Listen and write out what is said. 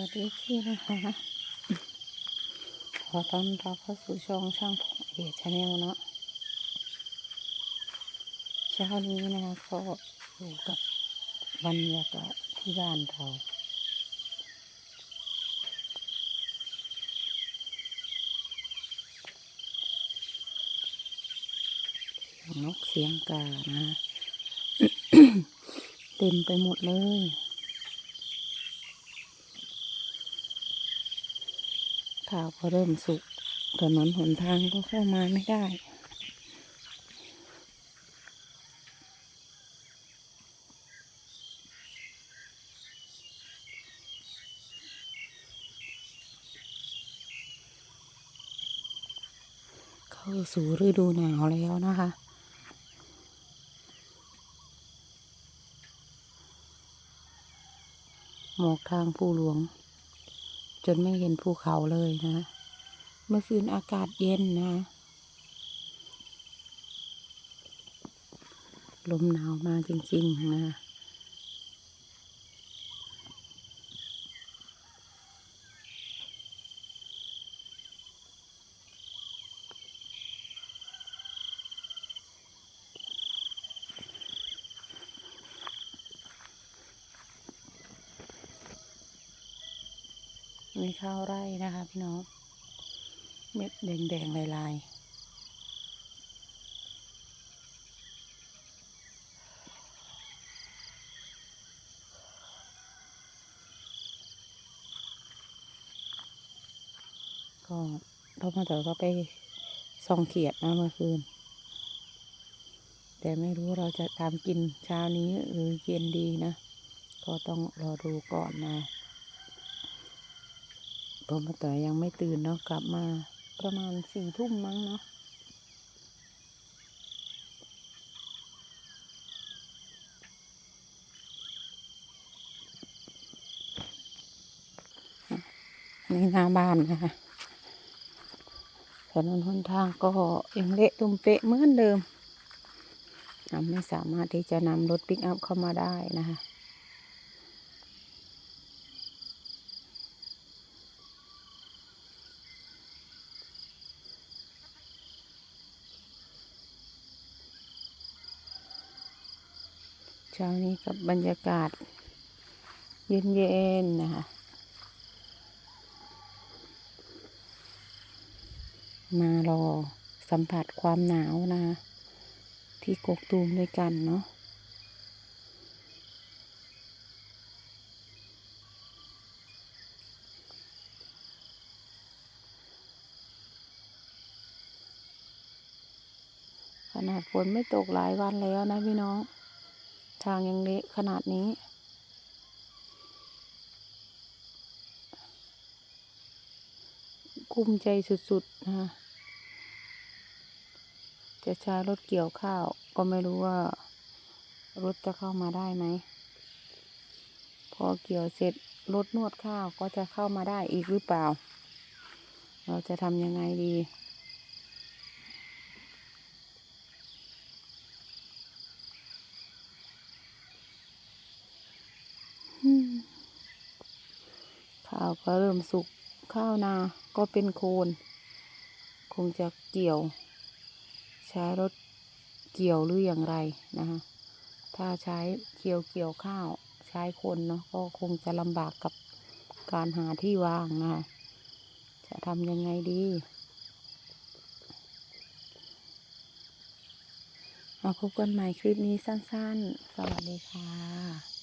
วัสดีพี่นะคะ ขอต้อนรับเข้าสู่ช่องช่างผมเอชาแนลเนาะเช้านี้นะคะก็อยู่กับบรรยากาศที่บ้านเราเสียงนกเสียงกานะ เต็มไปหมดเลย ข่าวก็เริ่มสุก ถนนหนทางก็เข้ามาไม่ได้ เข้าสู่ฤดูหนาวแล้วนะคะหมอกทางภูหลวง จนไม่เห็นภูเขาเลยนะ เมื่อคืนอากาศเย็นนะ ลมหนาวมาจริง ๆ นะ มีข้าวไร่นะคะ พี่น้อง เม็ดแดงๆลายๆก็เรามาต่อก็ไปส่องเขียดนะเมื่อคืน แต่ไม่รู้เราจะตามกินเช้านี้หรือเย็นดีนะ ก็ต้องรอดูก่อนนะ ผมแต่ยังไม่ตื่นเนาะกลับมาประมาณสี่ทุ่มมั้งเนาะนี่หน้าบ้านนะคะถนนหนทางก็ยังเละตุ้มเปะเหมือนเดิมไม่สามารถที่จะนำรถปิกอัพเข้ามาได้นะคะ เช้านี้กับบรรยากาศ เย็นๆนะคะ มารอสัมผัสความหนาวนะคะที่กกตูมด้วยกันเนาะขนาดฝนไม่ตกหลายวันแล้วนะพี่น้อง ทางยังเละขนาดนี้ กุ้มใจสุดๆนะคะจะใช้รถเกี่ยวข้าว ก็ไม่รู้ว่ารถจะเข้ามาได้ไหม พอเกี่ยวเสร็จรถนวดข้าวก็จะเข้ามาได้อีกหรือเปล่า เราจะทำยังไงดี อืมข้าว ก็เริ่มสุกข้าวนาก็เป็นโคน คงจะเกี่ยว ใช้รถเกี่ยวหรืออย่างไรนะคะถ้าใช้เกี่ยวเกี่ยวข้าวใช้คนเนาะก็คงจะลำบากกับการหาที่วางนะคะจะทำยังไงดีมาพบกันใหม่คลิปนี้สั้นๆ สวัสดีค่ะ